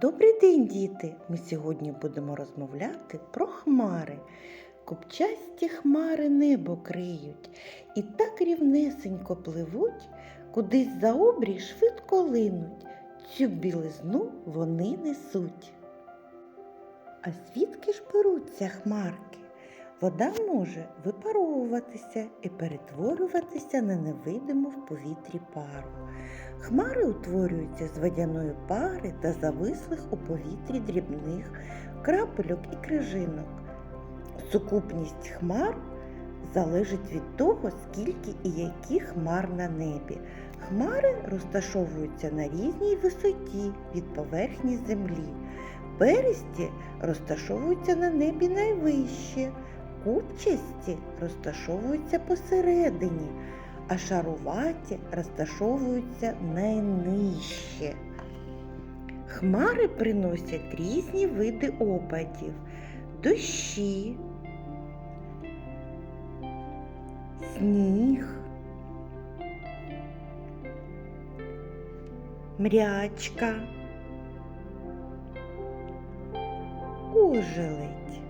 Добрий день, діти! Ми сьогодні будемо розмовляти про хмари. Купчасті хмари небо криють і так рівнесенько пливуть, кудись за обрій швидко линуть. Цю білизну вони несуть. А звідки ж беруться хмарки? Вода може випаровуватися і перетворюватися на невидиму в повітрі пару. Хмари утворюються з водяної пари та завислих у повітрі дрібних крапельок і крижинок. Сукупність хмар залежить від того, скільки і які хмар на небі. Хмари розташовуються на різній висоті від поверхні землі. Перисті розташовуються на небі найвище, купчасті розташовуються посередині, а шаруваті розташовуються найнижче. Хмари приносять різні види опадів, дощі, сніг, мрячка, ожеледь.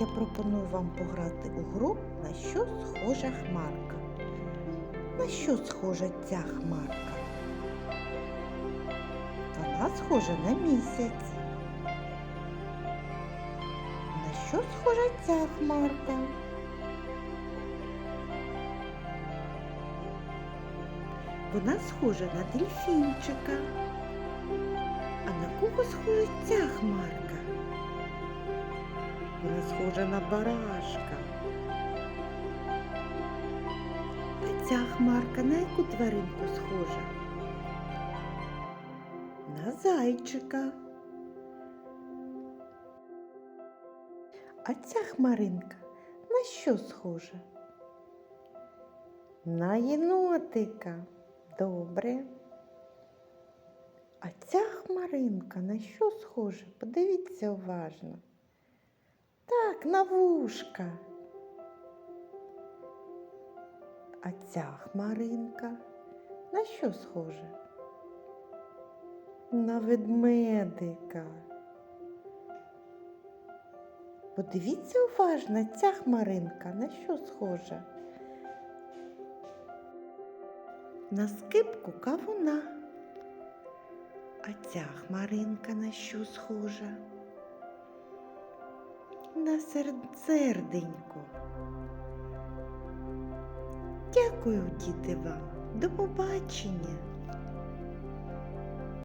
Я пропоную вам пограти у гру, на що схожа хмарка. На що схожа ця хмарка? Вона схожа на місяць. На що схожа ця хмарка? Вона схожа на дельфінчика. А на кого схожа ця хмарка? Вона схожа на барашка. А ця хмарка на яку тваринку схожа? На зайчика. А ця хмаринка на що схожа? На єнотика. Добре. А ця хмаринка на що схожа? Подивіться уважно. Так, на вушка. А ця хмаринка на що схожа? На ведмедика. Подивіться уважно, ця хмаринка на що схожа? На скипку кавуна. А ця хмаринка на що схожа? На серденько. Дякую, діти вам. До побачення.